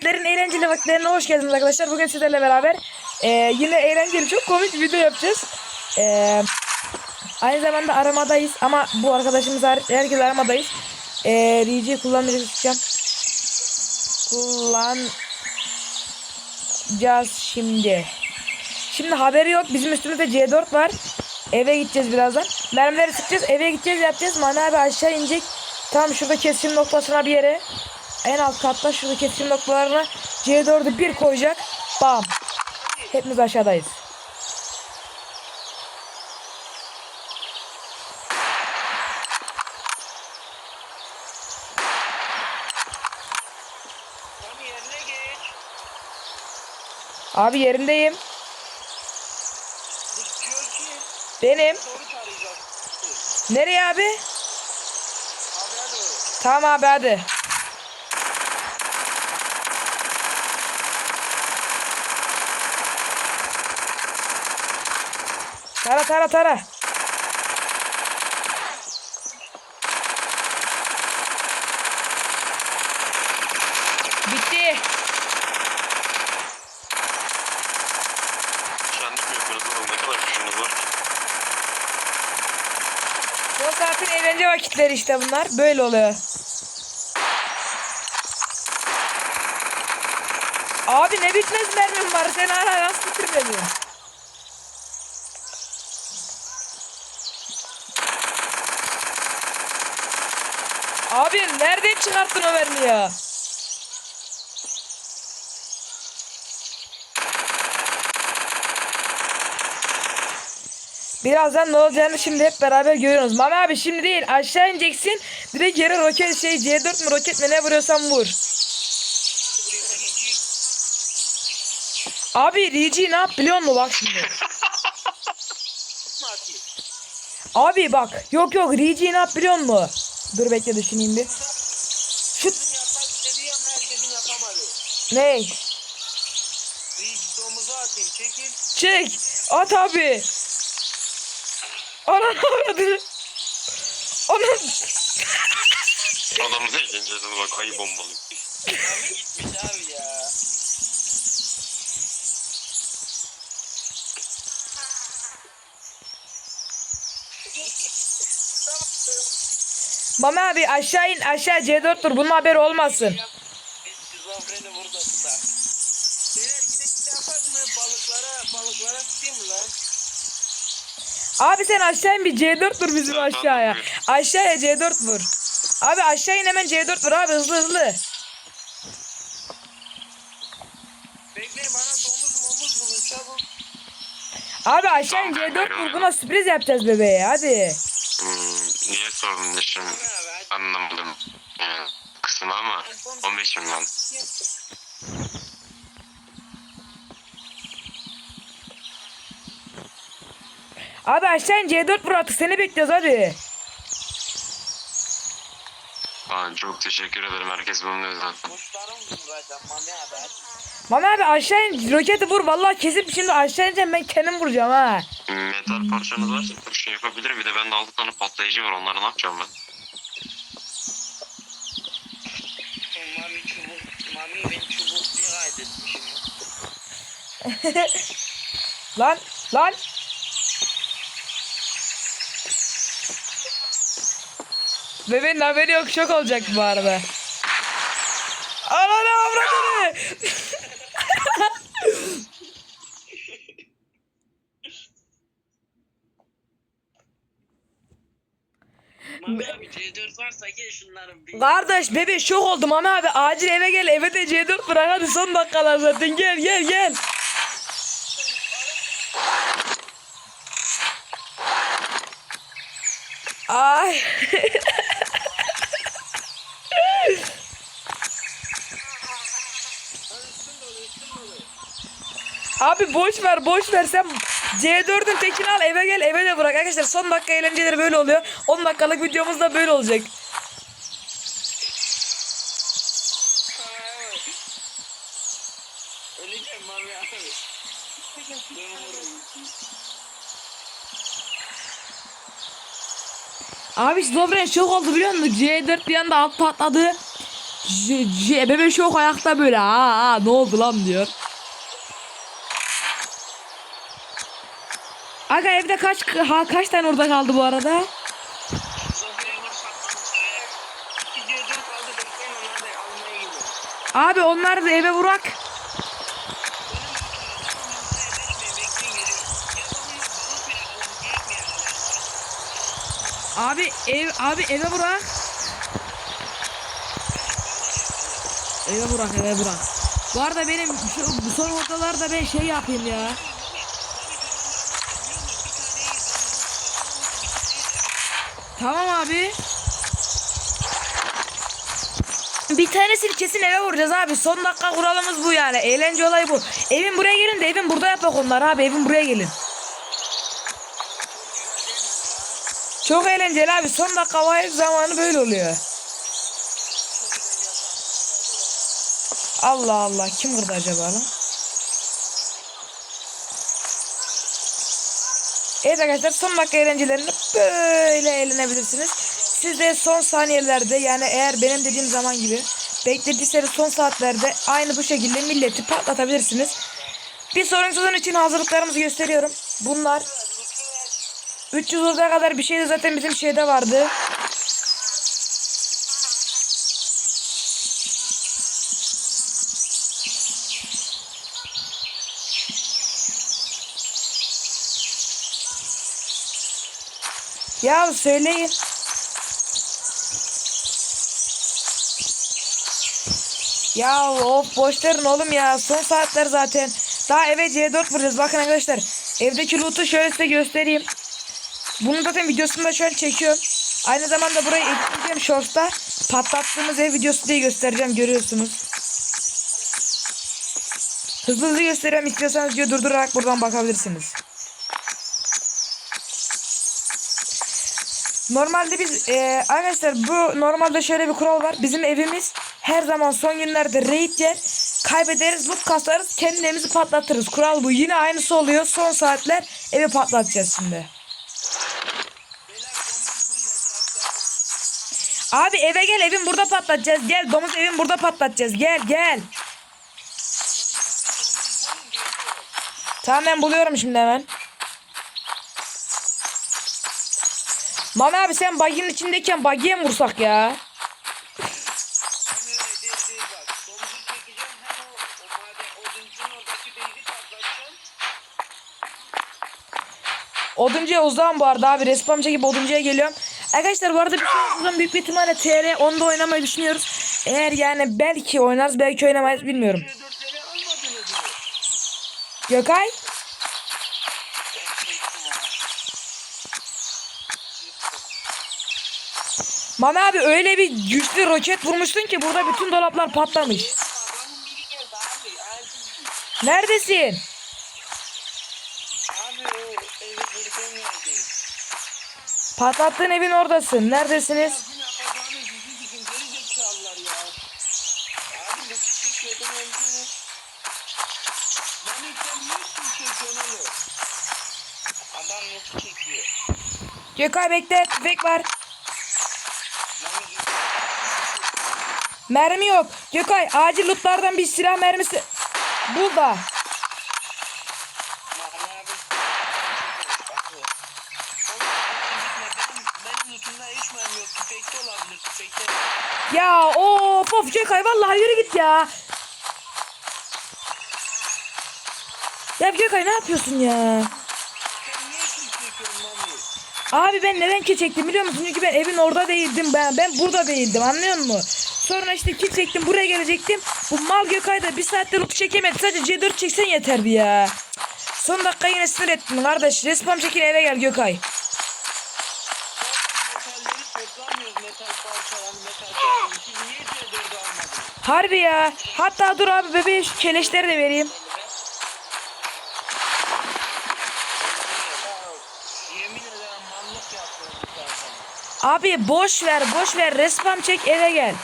Alplerin eğlenceli vakitlerine hoş geldiniz arkadaşlar. Bugün sizlerle beraber e, yine eğlenceli çok komik bir video yapacağız. E, aynı zamanda aramadayız ama bu arkadaşımız hariç herkes aramadayız. E, RG kullanmayacağım. Kullanacağız şimdi. Şimdi haberi yok. Bizim üstümüzde C4 var. Eve gideceğiz birazdan. Mermileri sıkacağız. Eve gideceğiz yapacağız. Mani abi aşağı inecek. Tam şurada kesişim noktasına bir yere. En alt katta şurada kesişim noktalarına C4'ü bir koyacak. Bam. Hepimiz aşağıdayız. Abi yerindeyim. Benim. Nereye abi? Tamam abi hadi. Tara tara tara. Bitti. Kendim mi yapıyorsunuz oğlum? Ne kadar gücünüz var? Son saatin eğlence vakitleri işte bunlar. Böyle oluyor. Abi ne bitmez mermim var. Sen hala nasıl bitirmedin? Abi nereden çıkarttın o mermiyi ya? Birazdan ne olacağını şimdi hep beraber görüyoruz. Mami abi şimdi değil aşağı ineceksin. Direkt yere roket şey C4 mü roket mi ne vuruyorsan vur. Abi Rigi ne yap biliyor musun bak şimdi. Abi bak yok yok Rigi ne yap biliyor musun? Dur bekle düşüneyim bir. Şut Bizim yapmak istediği ama herkesin yapamadığı. ne? Reis domuzu atayım çekil. Çek at abi. Ana avradı. Ana Adamın eğlenceli bak ayı bombalıyor. Mami gitmiş abi ya. Mami abi aşağı in aşağı C4 dur bunun haberi olmasın. Abi sen aşağı in bir C4 vur bizim aşağıya. Aşağıya C4 vur. Abi aşağı in hemen C4 vur abi hızlı hızlı. Bekleyin bana domuz momuz bulun çabuk. Abi aşağı in C4 vur buna sürpriz yapacağız bebeğe hadi. Abi hadi. Anlamadım. Yani, kısmı ama 15 milyon. Abi aşağı in C4 vur seni bekliyoruz hadi. Aa, çok teşekkür ederim. Herkes bunu zaten. Mami abi hadi. Mami abi aşağı in roketi vur vallahi kesip şimdi aşağı ineceğim ben kendim vuracağım ha. Metal parçanız varsa bir şey yapabilirim. Bir de bende 6 tane patlayıcı var. Onları ne yapacağım ben? Mami çubuk. Mami ben çubuk diye kaydetmişim. Lan lan. Bebeğin haberi yok şok olacak bu arada. Ananı avradını. Mami abi C4 varsa gel şunların bir. Kardeş bebe şok oldum ama abi acil eve gel eve de C4 bırak hadi son dakikalar zaten gel gel gel. Ay. Abi boş ver boş ver. Sen C4'ün tekini al eve gel eve de bırak. Arkadaşlar son dakika eğlenceleri böyle oluyor. 10 dakikalık videomuz da böyle olacak. Abi. Zobren şok oldu biliyor musun? C4 bir anda alt patladı. J, J, bebe şok ayakta böyle. Ha, ha ne oldu lan diyor. Aga evde kaç ha kaç tane orada kaldı bu arada? Zafer Yılmaz patlamış. İki C4 kaldı bekleyin onları da almaya gidiyorum. Abi onlar da eve vurak. Abi ev abi eve vurak. Eve vurak eve vurak. Bu arada benim şu bu son odalarda ben şey yapayım ya. Tamam abi. Bir tanesini kesin eve vuracağız abi. Son dakika kuralımız bu yani. Eğlence olayı bu. Evin buraya gelin de evin burada yapak onlar abi. Evin buraya gelin. Çok eğlenceli abi. Son dakika vay zamanı böyle oluyor. Allah Allah. Kim vurdu acaba lan? Evet arkadaşlar son dakika eğlencelerinde böyle eğlenebilirsiniz. Siz de son saniyelerde yani eğer benim dediğim zaman gibi beklediyseniz son saatlerde aynı bu şekilde milleti patlatabilirsiniz. Bir sonraki sezon için hazırlıklarımızı gösteriyorum. Bunlar 300 oraya kadar bir şey de zaten bizim şeyde vardı. Ya söyleyin. Ya of boş verin oğlum ya. Son saatler zaten. Daha eve C4 vuracağız. Bakın arkadaşlar. Evdeki loot'u şöyle size göstereyim. Bunun zaten videosunu da an çekiyorum. Aynı zamanda burayı editleyeceğim shorts'ta. Patlattığımız ev videosu diye göstereceğim. Görüyorsunuz. Hızlı hızlı gösteriyorum. İstiyorsanız video durdurarak buradan bakabilirsiniz. Normalde biz e, arkadaşlar bu normalde şöyle bir kural var. Bizim evimiz her zaman son günlerde raid yer. Kaybederiz, loot kasarız, kendi patlatırız. Kural bu. Yine aynısı oluyor. Son saatler evi patlatacağız şimdi. Abi eve gel evin burada patlatacağız. Gel domuz evin burada patlatacağız. Gel gel. Tamam ben buluyorum şimdi hemen. Mami abi sen baginin içindeyken bagiye mi vursak ya? Oduncuya uzağım bu arada abi. Respawn çekip oduncuya geliyorum. Arkadaşlar bu arada bir sonraki büyük bir ihtimalle TR 10'da oynamayı düşünüyoruz. Eğer yani belki oynarız belki oynamayız bilmiyorum. C4'leri almadınız mı? Gökay? Ben çektim onu. Mami abi öyle bir güçlü roket vurmuştun ki burada bütün dolaplar patlamış. Neredesin? Patlattığın evin oradasın. Neredesiniz? Bizim yapacağımız yüzü dikin geri zekalılar ya. Abi nasıl çekiyordum öldü. Mami sen niye çekiyorsun oğlum? Adam nasıl çekiyor? Gökay bekle tüfek var. Mami git. Mermi yok. Gökay acil lootlardan bir silah mermisi. Bul da. Ya of of Gökay vallahi yürü git ya. Ya Gökay ne yapıyorsun ya? Abi ben neden ki çektim biliyor musun? Çünkü ben evin orada değildim. Ben ben burada değildim anlıyor musun? Sonra işte kill çektim buraya gelecektim. Bu mal Gökay da bir saatte loot çekemedi. Sadece C4 çeksen yeterdi ya. Son dakika yine sinir ettin kardeş. Respawn çekin eve gel Gökay. Zaten metalleri toplamıyoruz. Metal parçalarını metal toplamıyoruz. Siz niye C4'ü almadınız? Harbi ya. Hatta dur abi bebeğe şu keleşleri de vereyim. Abi boş ver boş ver. Respawn çek eve gel.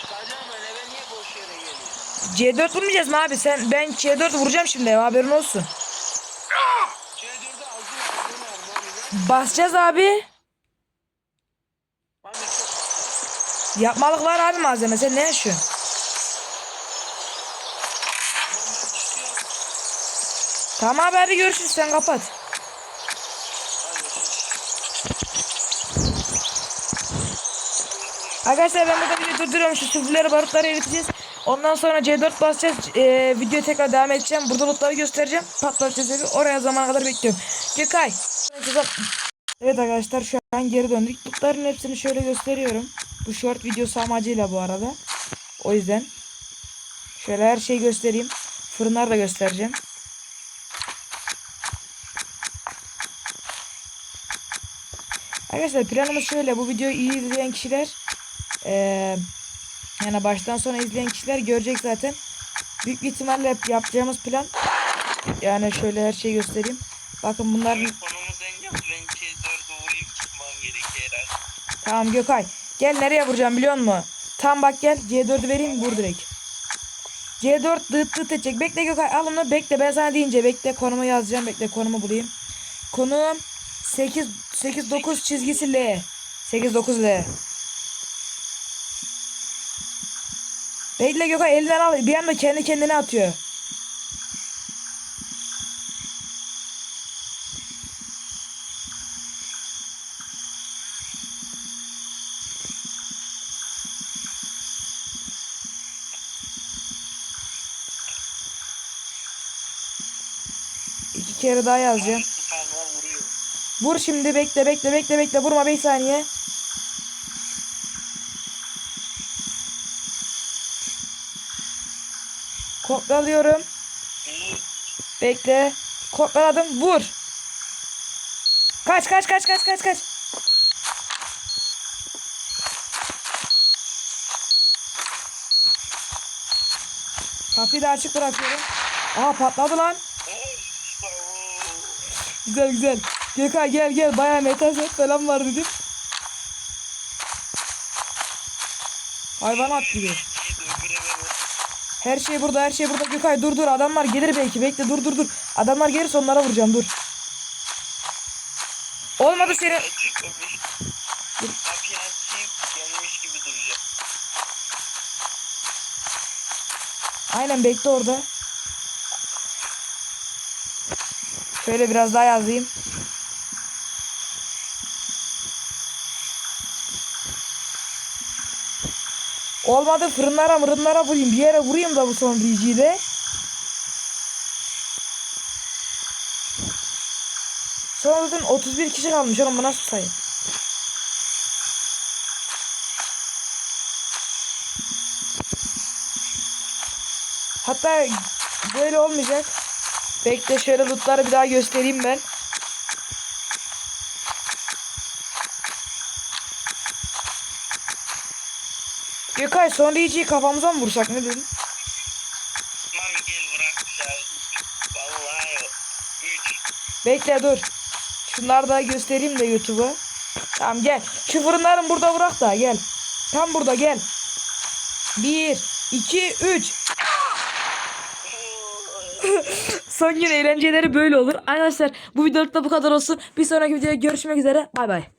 Çıkacağım ben eve niye boş yere geliyorsun? C4 vurmayacağız mı abi? Sen ben C4 vuracağım şimdi haberin olsun. C4'ü aldın aldın var Mami lan. Basacağız abi. Yapmalık var abi malzeme. Sen ne yaşıyorsun? Tamam abi hadi görüşürüz. Sen kapat. Arkadaşlar ben burada videoyu durduruyorum. Şu süfürleri barutları eriteceğiz. Ondan sonra C4 basacağız. Ee, video tekrar devam edeceğim. Burada lootları göstereceğim. Patlatacağız evi. Oraya zamana kadar bekliyorum. Gökay. Evet arkadaşlar şu an geri döndük. Lootların hepsini şöyle gösteriyorum. Bu short videosu amacıyla bu arada. O yüzden. Şöyle her şeyi göstereyim. Fırınları da göstereceğim. Arkadaşlar planımız şöyle. Bu videoyu iyi izleyen kişiler eee, yani baştan sona izleyen kişiler görecek zaten. Büyük bir ihtimalle hep yapacağımız plan yani şöyle her şeyi göstereyim. Bakın bunlar Konumuz engel. Ben C4'ü vurayım çıkmam gerekiyor herhalde. tamam Gökay. Gel nereye vuracağım biliyor musun? Tam bak gel C4'ü vereyim vur direkt. C4 dıt dıt edecek. Bekle Gökay al onu bekle ben sana deyince bekle konumu yazacağım bekle konumu bulayım. Konum 8 8 9 çizgisi L. 8 9 L. Bekle Gökay elinden al. Bir anda kendi kendine atıyor. İki kere daha yazacağım. Vur şimdi bekle bekle bekle bekle vurma 5 saniye. Kopyalıyorum. Vur. Bekle. Kopyaladım. Vur. Kaç kaç kaç kaç kaç kaç. Kapıyı da açık bırakıyorum. Aa patladı lan. Güzel güzel. Gökay gel gel bayağı metaset falan var dedim. Hayvanat gibi. Her şey burada her şey burada Gökay dur dur adamlar gelir belki bekle dur dur dur. Adamlar gelirse onlara vuracağım dur. Olmadı gelmiş gibi duracak. Aynen bekle orada. Şöyle biraz daha yazayım. Olmadı fırınlara mırınlara vurayım. Bir yere vurayım da bu son de. Sonra zaten 31 kişi kalmış oğlum bu nasıl sayı? Hatta böyle olmayacak. Bekle şöyle lootları bir daha göstereyim ben. Gökay son DC'yi kafamıza mı vursak ne dedin? Mami gel bırak. Vallahi yok. Üç. Bekle dur. Şunları da göstereyim de YouTube'a. Tamam gel. Şu fırınların burada bırak da gel. Tam burada gel. 1, 2, 3. Son gün eğlenceleri böyle olur. Arkadaşlar bu videolukta bu kadar olsun. Bir sonraki videoda görüşmek üzere. Bay bay.